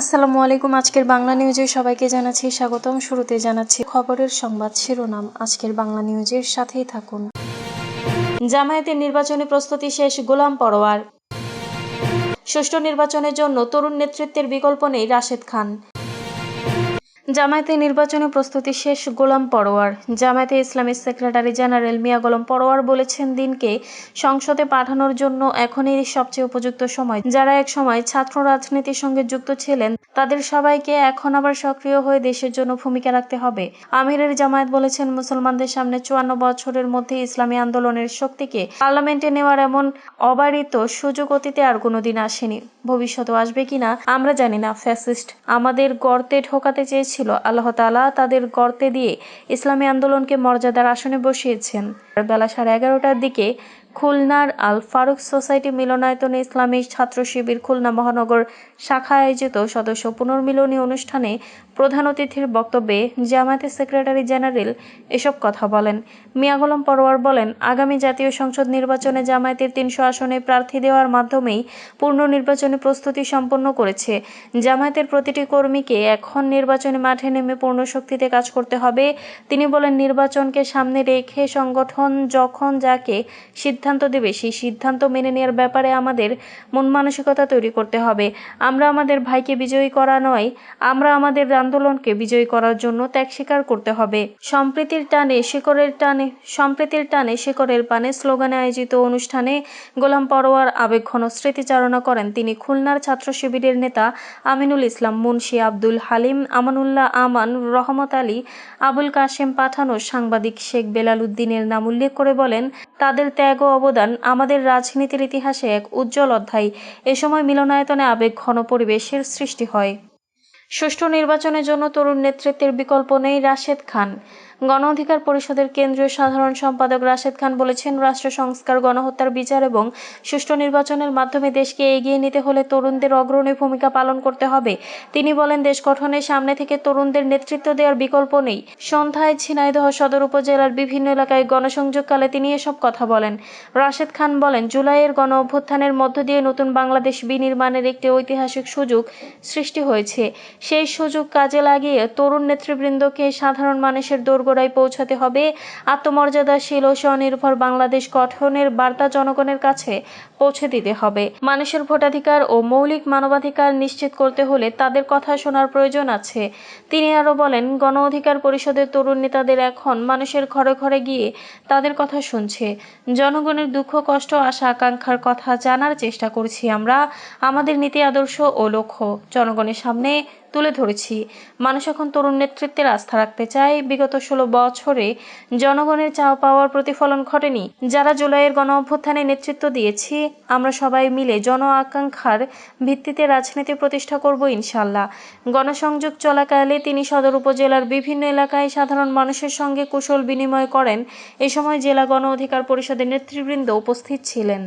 আসসালামু আলাইকুম, আজকের বাংলা নিউজে সবাইকে জানাচ্ছি স্বাগতম। শুরুতে জানাচ্ছি খবরের সংবাদ শিরোনাম। আজকের বাংলা নিউজের সাথেই থাকুন। জামায়াতের নির্বাচনী প্রস্তুতি শেষ, গোলাম পরোয়ার। সুষ্ঠু নির্বাচনের জন্য তরুণ নেতৃত্বের বিকল্প নেই রাশেদ খান। জামায়াতে নির্বাচনী প্রস্তুতি শেষ, গোলাম পরোয়ার। জামায়াতে ইসলামী সেক্রেটারি জেনারেল মিয়া গোলাম পরোয়ার বলেছেন, দিনকে সংসদে পাঠানোর জন্য এখনই সবচেয়ে উপযুক্ত সময়। যারা এক সময় ছাত্র রাজনীতির সঙ্গে যুক্ত ছিলেন, তাদের সবাইকে এখন আবার সক্রিয় হয়ে দেশের জন্য ভূমিকা রাখতে হবে। আমিরের জামায়াত বলেছেন, মুসলমানদের সামনে চুয়ান্ন বছরের মধ্যে ইসলামী আন্দোলনের শক্তিকে পার্লামেন্টে নেওয়ার এমন অবারিত সুযোগ অতীতে আর কোনোদিন আসেনি। ভবিষ্যতেও আসবে কিনা, আমরা জানি না, ফ্যাসিস্ট। আমাদের গর্তে ঢোকাতে চেয়েছিল আল্লাহ তালা তাদের গর্তে দিয়ে ইসলামী আন্দোলনকে মর্যাদার আসনে বসিয়েছেন। বেলা সাড়ে এগারোটার দিকে খুলনার আল ফারুক সোসাইটি মিলনায়তনে ইসলামী ছাত্র শিবির খুলনা মহানগর শাখা আয়োজিত সদস্য পুনর্মিলনী অনুষ্ঠানে প্রধান অতিথির বক্তব্যে জামায়াতের সেক্রেটারি জেনারেল এসব কথা বলেন। মিয়া গোলাম পরোয়ার বলেন, আগামী জাতীয় সংসদ নির্বাচনে জামায়াতের তিনশো আসনে প্রার্থী দেওয়ার মাধ্যমেই পূর্ণ নির্বাচনী প্রস্তুতি সম্পন্ন করেছে। জামায়াতের প্রতিটি কর্মীকে এখন নির্বাচনী মাঠে নেমে পূর্ণ শক্তিতে কাজ করতে হবে। তিনি বলেন, নির্বাচনকে সামনে রেখে সংগঠন যখন যাকে সিদ্ধান্ত দেবে, সেই সিদ্ধান্ত মেনে নেওয়ার ব্যাপারে আমাদের মন মানসিকতা তৈরি করতে হবে। আমরা আমাদের ভাইকে বিজয়ী করা নয়, আমরা আমাদের আন্দোলনকে বিজয়ী করার জন্য ত্যাগ স্বীকার করতে হবে। সম্প্রীতির টানে শিকড়ের টানে, সম্প্রীতির টানে শিকড়ের পানে স্লোগানে আয়োজিত অনুষ্ঠানে গোলাম পরোয়ার আবেগঘন স্মৃতিচারণা করেন তিনি। খুলনার ছাত্র শিবিরের নেতা আমিনুল ইসলাম, মুন্সি আব্দুল হালিম, আমানুল্লাহ আমান, রহমত আলী, আবুল কাশেম পাঠানো সাংবাদিক শেখ বেলাল উদ্দিনের নাম উল্লেখ করে বলেন, তাদের ত্যাগ ও অবদান আমাদের রাজনীতির ইতিহাসে এক উজ্জ্বল অধ্যায়। এ সময় মিলনায়তনে আবেগ ঘন পরিবেশের সৃষ্টি হয়। সুষ্ঠু নির্বাচনের জন্য তরুণ নেতৃত্বের বিকল্প নেই রাশেদ খান। গণ অধিকার পরিষদের কেন্দ্রীয় সাধারণ সম্পাদক রাশেদ খান বলেছেন, রাষ্ট্র সংস্কার, গণহত্যার বিচার এবং সুষ্ঠু নির্বাচনের মাধ্যমে দেশকে এগিয়ে নিতে হলে তরুণদের অগ্রণী ভূমিকা পালন করতে হবে। তিনি বলেন, দেশ গঠনের সামনে থেকে তরুণদের নেতৃত্ব দেওয়ার বিকল্প নেই। সন্ধ্যায় ঝিনাইদহ সদর উপজেলার বিভিন্ন এলাকায় গণসংযোগকালে তিনি এসব কথা বলেন। রাশেদ খান বলেন, জুলাইয়ের গণ অভ্যুত্থানের মধ্য দিয়ে নতুন বাংলাদেশ বিনির্মাণের একটি ঐতিহাসিক সুযোগ সৃষ্টি হয়েছে। সেই সুযোগ কাজে লাগিয়ে তরুণ নেতৃবৃন্দকে সাধারণ মানুষের দোরগোড়ায় পৌঁছাতে হবে। আত্মমর্যাদাশীল ও স্বনির্ভর বাংলাদেশ গঠনের বার্তা জনগণের কাছে পৌঁছে দিতে হবে। মানুষের ভোটাধিকার ও মৌলিক মানবাধিকার নিশ্চিত করতে হলে তাদের কথা শোনার প্রয়োজন আছে। তিনি আরও বলেন গণ অধিকার পরিষদের তরুণ নেতাদের এখন মানুষের ঘরে ঘরে গিয়ে তাদের কথা শুনছে। জনগণের দুঃখ, কষ্ট, আশা, আকাঙ্ক্ষার কথা জানার চেষ্টা করছি আমরা। আমাদের নীতি, আদর্শ ও লক্ষ্য জনগণের সামনে তুলে ধরেছি। মানুষ এখন তরুণ নেতৃত্বের আস্থা রাখতে চায়। বিগত ষোলো বছরে জনগণের চাওয়া পাওয়ার প্রতিফলন ঘটেনি। যারা জুলাইয়ের গণ অভ্যুত্থানে নেতৃত্ব দিয়েছি, আমরা সবাই মিলে জন আকাঙ্ক্ষার ভিত্তিতে রাজনীতি প্রতিষ্ঠা করব ইনশাল্লাহ। গণসংযোগ চলাকালে তিনি সদর উপজেলার বিভিন্ন এলাকায় সাধারণ মানুষের সঙ্গে কুশল বিনিময় করেন। এ সময় জেলা গণ অধিকার পরিষদের নেতৃবৃন্দ উপস্থিত ছিলেন।